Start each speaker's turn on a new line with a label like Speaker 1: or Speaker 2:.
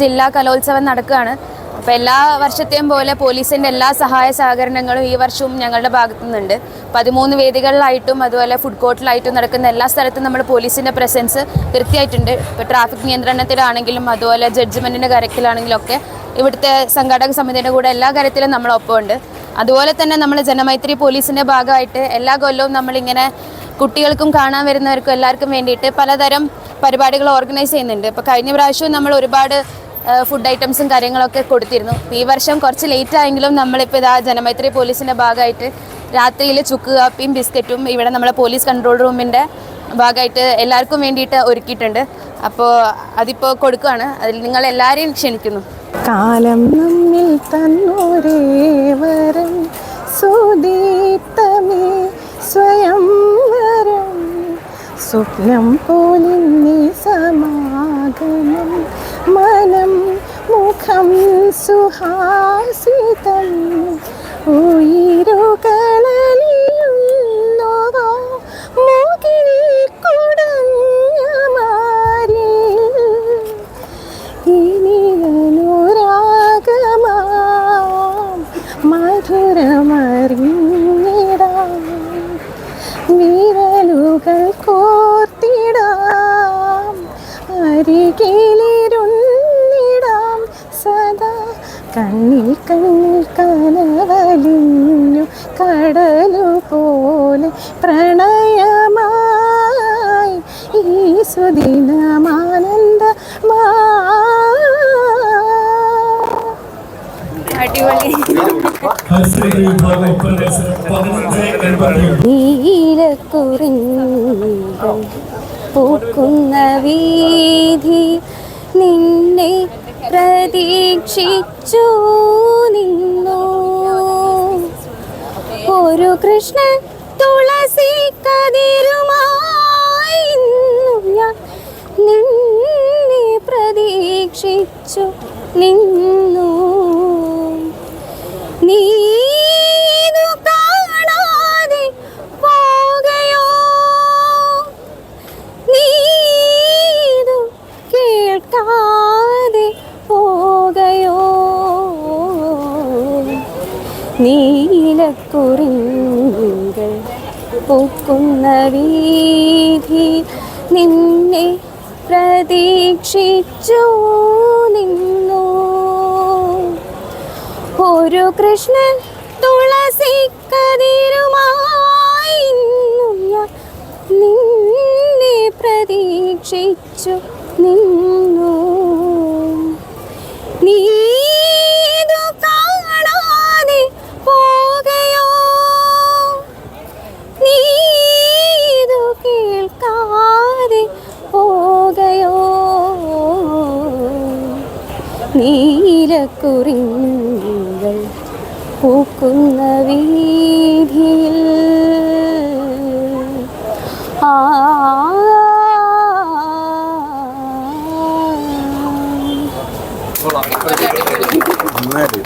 Speaker 1: ജില്ലാ കലോത്സവം നടക്കുകയാണ്. അപ്പോൾ എല്ലാ വർഷത്തെയും പോലെ പോലീസിന്റെ എല്ലാ സഹായ സഹകരണങ്ങളും ഈ വർഷവും ഞങ്ങളുടെ ഭാഗത്തു നിന്നുണ്ട്. പതിമൂന്ന് വേദികളിലായിട്ടും അതുപോലെ ഫുഡ് കോർട്ടിലായിട്ടും നടക്കുന്ന എല്ലാ സ്ഥലത്തും നമ്മൾ പോലീസിന്റെ പ്രസൻസ് കൃത്യമായിട്ടുണ്ട്. ഇപ്പോൾ ട്രാഫിക് നിയന്ത്രണത്തിലാണെങ്കിലും അതുപോലെ ജഡ്ജ്മെന്റിന്റെ കാര്യത്തിലാണെങ്കിലും ഒക്കെ ഇവിടുത്തെ സംഘാടക സമിതിയുടെ കൂടെ എല്ലാ കാര്യത്തിലും നമ്മളൊപ്പമുണ്ട്. അതുപോലെ തന്നെ നമ്മൾ ജനമൈത്രി പോലീസിന്റെ ഭാഗമായിട്ട് എല്ലാ കൊല്ലവും നമ്മളിങ്ങനെ കുട്ടികൾക്കും കാണാൻ വരുന്നവർക്കും എല്ലാവർക്കും വേണ്ടിയിട്ട് പലതരം പരിപാടികൾ ഓർഗനൈസ് ചെയ്യുന്നുണ്ട്. ഇപ്പോൾ കഴിഞ്ഞ പ്രാവശ്യവും നമ്മൾ ഒരുപാട് ഫുഡ് ഐറ്റംസും കാര്യങ്ങളൊക്കെ കൊടുത്തിരുന്നു. ഈ വർഷം കുറച്ച് ലേറ്റ് ആയെങ്കിലും നമ്മളിപ്പോൾ ഇതാ ജനമൈത്രി പോലീസിന്റെ ഭാഗമായിട്ട് രാത്രിയിൽ ചുക്ക് കാപ്പിയും ബിസ്ക്കറ്റും ഇവിടെ നമ്മളെ പോലീസ് കൺട്രോൾ റൂമിന്റെ ഭാഗമായിട്ട് എല്ലാവർക്കും വേണ്ടിയിട്ട് ഒരുക്കിയിട്ടുണ്ട്. അപ്പോൾ അതിപ്പോൾ കൊടുക്കുകയാണ് അതിൽ നിങ്ങൾ എല്ലാവരെയും ക്ഷണിക്കുന്നു.
Speaker 2: കാലം നമ്മിൽ തന്നൊരേവരം സുദീപ്തമേ സ്വപ്നം പോലിന്നി സമാഗമം മനം മുഖം സുഹാസിതം. ഇനിയനുരാഗമാം മധുരമറിഞ്ഞിടാം അരികിലിരുന്നിടാം സദാ. കണ്ണിൽ കണ്ണിൽ കനവലിഞ്ഞു കടലു പോലെ പ്രണയമായി ഈ സുദിനമാനന്ദമാ
Speaker 1: അടിപൊളി.
Speaker 2: പൂക്കുന്ന വീതി നിന്നെ പ്രതീക്ഷിച്ചു നിന്നു. ഒരു കൃഷ്ണൻ തുളസി കതിരുമായി ഞാൻ നിന്നെ പ്രതീക്ഷിച്ചു നിന്നു. നീതു കേൾക്കാതെ പോകയോ? നീലക്കുറിങ്ങൾ പൂക്കുന്ന വീതി നിന്നെ പ്രതീക്ഷിച്ചു നിന്നു. ഒരു കൃഷ്ണൻ തുളസി കതിരുമായി നിന്നെ പ്രതീക്ഷിച്ചു നിന്നു. നീ നീലക്കുറിങ്ങൾ പൂക്കുന്ന വീതിയിൽ എല്ലാവരും